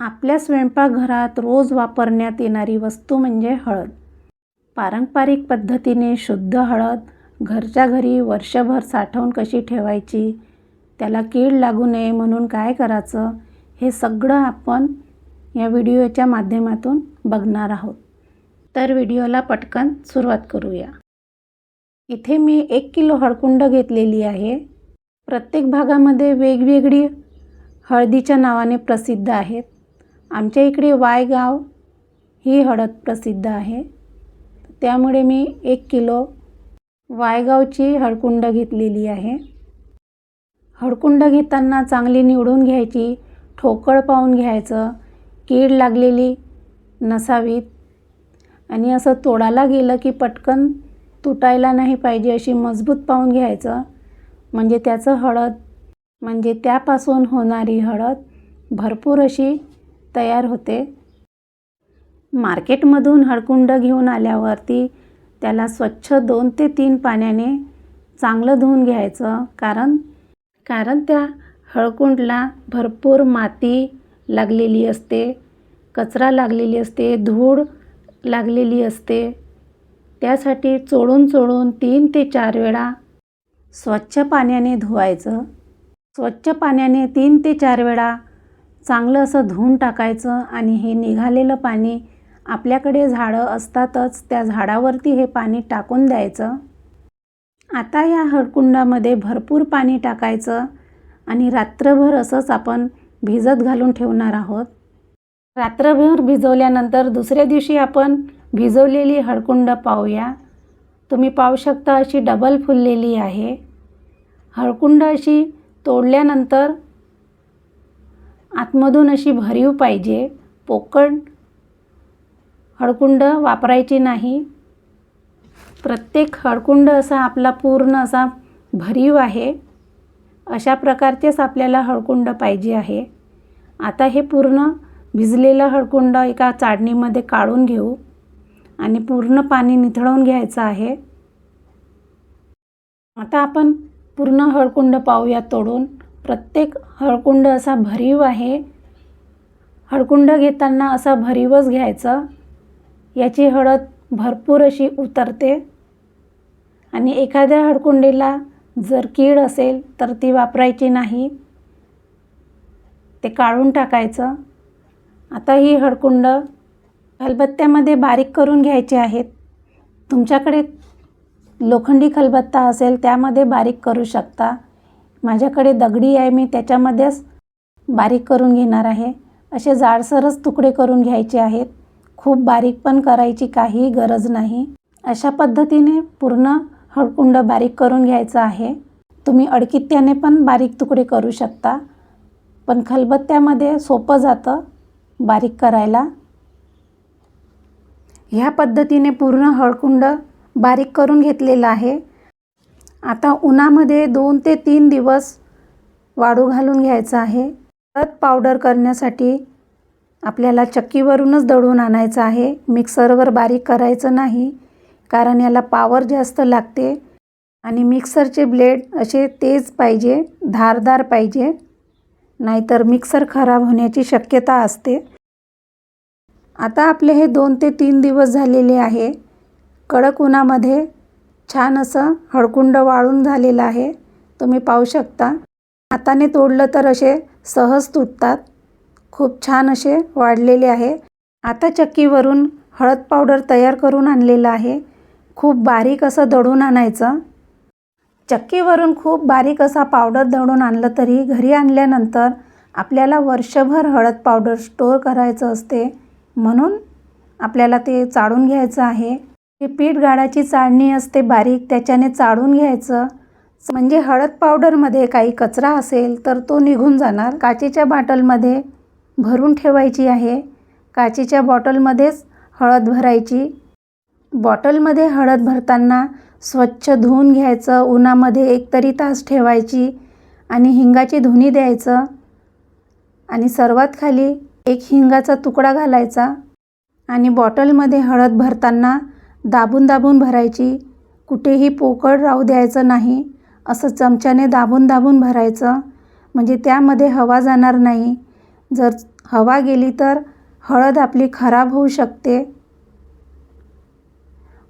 आपल्या स्वयंपाकघरात रोज वापरण्यात येणारी वस्तू म्हणजे हळद. पारंपरिक पद्धतीने शुद्ध हळद घरच्या घरी वर्षभर साठवून कशी ठेवायची त्याला कीड लागू नये म्हणून काय करायचं हे सगळं आपण या व्हिडिओच्या माध्यमातून बघणार आहोत. तर व्हिडिओला पटकन सुरुवात करूया. इथे मी एक किलो हळकुंड घेतलेली आहे. प्रत्येक भागामध्ये वेगवेगळी हळदीच्या नावाने प्रसिद्ध आहेत. आमच्या इकडे वायगाव ही हळद प्रसिद्ध आहे. त्यामुळे मी एक किलो वायगावची हळकुंड घेतलेली आहे. हळकुंड घेताना चांगली निवडून घ्यायची ठोकळ पाहून घ्यायचं कीड लागलेली नसावीत. आणि असं तोडायला गेलं की पटकन तुटायला नाही पाहिजे अशी मजबूत पाहून घ्यायचं. म्हणजे त्याचं हळद म्हणजे त्यापासून होणारी हळद भरपूर अशी तयार होते. मार्केटमधून हळकुंड घेऊन आल्यावरती त्याला स्वच्छ दोन ते तीन पाण्याने चांगलं धुवून घ्यायचं. कारण कारण त्या हळकुंडला भरपूर माती लागलेली असते कचरा लागलेली असते धूळ लागलेली असते. त्यासाठी चोळून चोळून तीन ते चार वेळा स्वच्छ पाण्याने धुवायचं. स्वच्छ पाण्याने तीन ते चार वेळा चांगलं असं धुवून टाकायचं आणि हे निघालेलं पाणी आपल्याकडे झाडं असतातच त्या झाडावरती हे पाणी टाकून द्यायचं. आता या हळकुंडामध्ये भरपूर पाणी टाकायचं आणि रात्रभर असंच आपण भिजत घालून ठेवणार आहोत. रात्रभर भिजवल्यानंतर दुसऱ्या दिवशी आपण भिजवलेली हळकुंड पाहूया. तुम्ही पाहू शकता अशी डबल फुललेली आहे. हळकुंड अशी तोडल्यानंतर आतमधून अशी भरीव पाहिजे. पोकळ हळकुंड वापरायची नाही. प्रत्येक हळकुंड असा आपला पूर्ण असा भरीव आहे. अशा प्रकारचेच आपल्याला हळकुंड पाहिजे आहे. आता हे पूर्ण भिजलेलं हळकुंड एका चाळणीमध्ये काढून घेऊ आणि पूर्ण पाणी निथळवून घ्यायचं आहे. आता आपण पूर्ण हळकुंड पाहूया तोडून. प्रत्येक हळकुंड असा भरीव आहे. हळकुंड घेताना असा भरीवच घ्यायचं. याची हळद भरपूर अशी उतरते. आणि एखाद्या हळकुंडीला जर कीड असेल तर ती वापरायची नाही. ते काढून टाकायचं. आता ही हळकुंड खलबत्त्यामध्ये बारीक करून घ्यायचे आहेत. तुमच्याकडे लोखंडी खलबत्ता असेल त्यामध्ये बारीक करू शकता. माझ्याकडे दगडी आहे मी त्याच्यामध्येच बारीक करून घेणार आहे. असे जाडसरच तुकडे करून घ्यायचे आहेत. खूप बारीक पण करायची काही गरज नाही. अशा पद्धतीने पूर्ण हळकुंड बारीक करून घ्यायचं आहे. तुम्ही अडकित्याने पण बारीक तुकडे करू शकता. पण खलबत्त्यामध्ये सोपं जातं बारीक करायला. ह्या पद्धतीने पूर्ण हळकुंड बारीक करून घेतलेलं आहे. आता उन्हामध्ये दोन ते तीन दिवस वाळू घालून घ्यायचं आहे. परत पावडर करण्यासाठी आपल्याला चक्कीवरूनच दळून आणायचं आहे. मिक्सरवर बारीक करायचं नाही कारण याला पावर जास्त लागते. आणि मिक्सरचे ब्लेड असे तेज पाहिजे धारदार पाहिजे नाहीतर मिक्सर खराब होण्याची शक्यता असते. आता आपले हे दोन ते तीन दिवस झालेले आहे. कडक उन्हामध्ये छान असं हळकुंड वाळून झालेलं आहे. तुम्ही पाहू शकता. हाताने तोडलं तर असे सहज तुटतात. खूप छान असे वाढलेले आहे. आता चक्कीवरून हळद पावडर तयार करून आणलेलं आहे. खूप बारीक असं दळून आणायचं. चक्कीवरून खूप बारीक असा पावडर दळून आणलं तरी घरी आणल्यानंतर आपल्याला वर्षभर हळद पावडर स्टोअर करायचं असते. म्हणून आपल्याला ते चाळून घ्यायचं आहे. ते पीठ गाळाची चाळणी असते बारीक त्याच्याने चाळून घ्यायचं. म्हणजे हळद पावडरमध्ये काही कचरा असेल तर तो निघून जाणार. काचेच्या बाटलमध्ये भरून ठेवायची आहे. काचेच्या बॉटलमध्येच हळद भरायची. बॉटलमध्ये हळद भरताना स्वच्छ धुवून घ्यायचं. उन्हामध्ये एक तरी तास ठेवायची आणि हिंगाची धुनी द्यायचं. आणि सर्वात खाली एक हिंगाचा तुकडा घालायचा. आणि बॉटलमध्ये हळद भरताना दाबून दाबून भरायची. कुठेही पोकळ राहू द्यायचं नाही. असं चमच्याने दाबून दाबून भरायचं. म्हणजे त्यामध्ये हवा जाणार नाही. जर हवा गेली तर हळद आपली खराब होऊ शकते.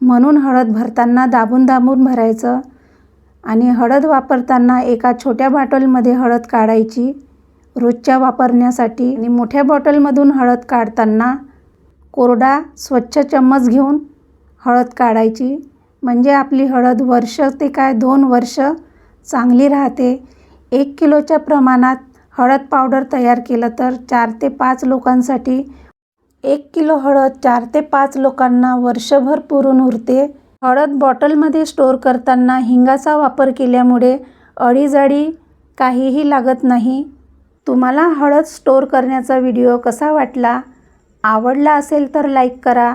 म्हणून हळद भरताना दाबून दाबून भरायचं. आणि हळद वापरताना एका छोट्या बॉटलमध्ये हळद काढायची. रोजच्या वापरण्यासाठी. आणि मोठ्या बॉटलमधून हळद काढताना कोरडा स्वच्छ चम्मच घेऊन हळद काढायची. म्हणजे आपली हळद वर्ष ते काय दोन वर्ष चांगली राहते. एक किलोच्या प्रमाणात हळद पावडर तयार केलं तर चार ते पाच लोकांसाठी एक किलो हळद चार ते पाच लोकांना वर्षभर पुरून उरते. हळद बॉटलमध्ये स्टोअर करताना हिंगाचा वापर केल्यामुळे अडीजाडी काहीही लागत नाही. तुम्हाला हळद स्टोअर करण्याचा व्हिडिओ कसा वाटला? आवडला असेल तर लाईक करा.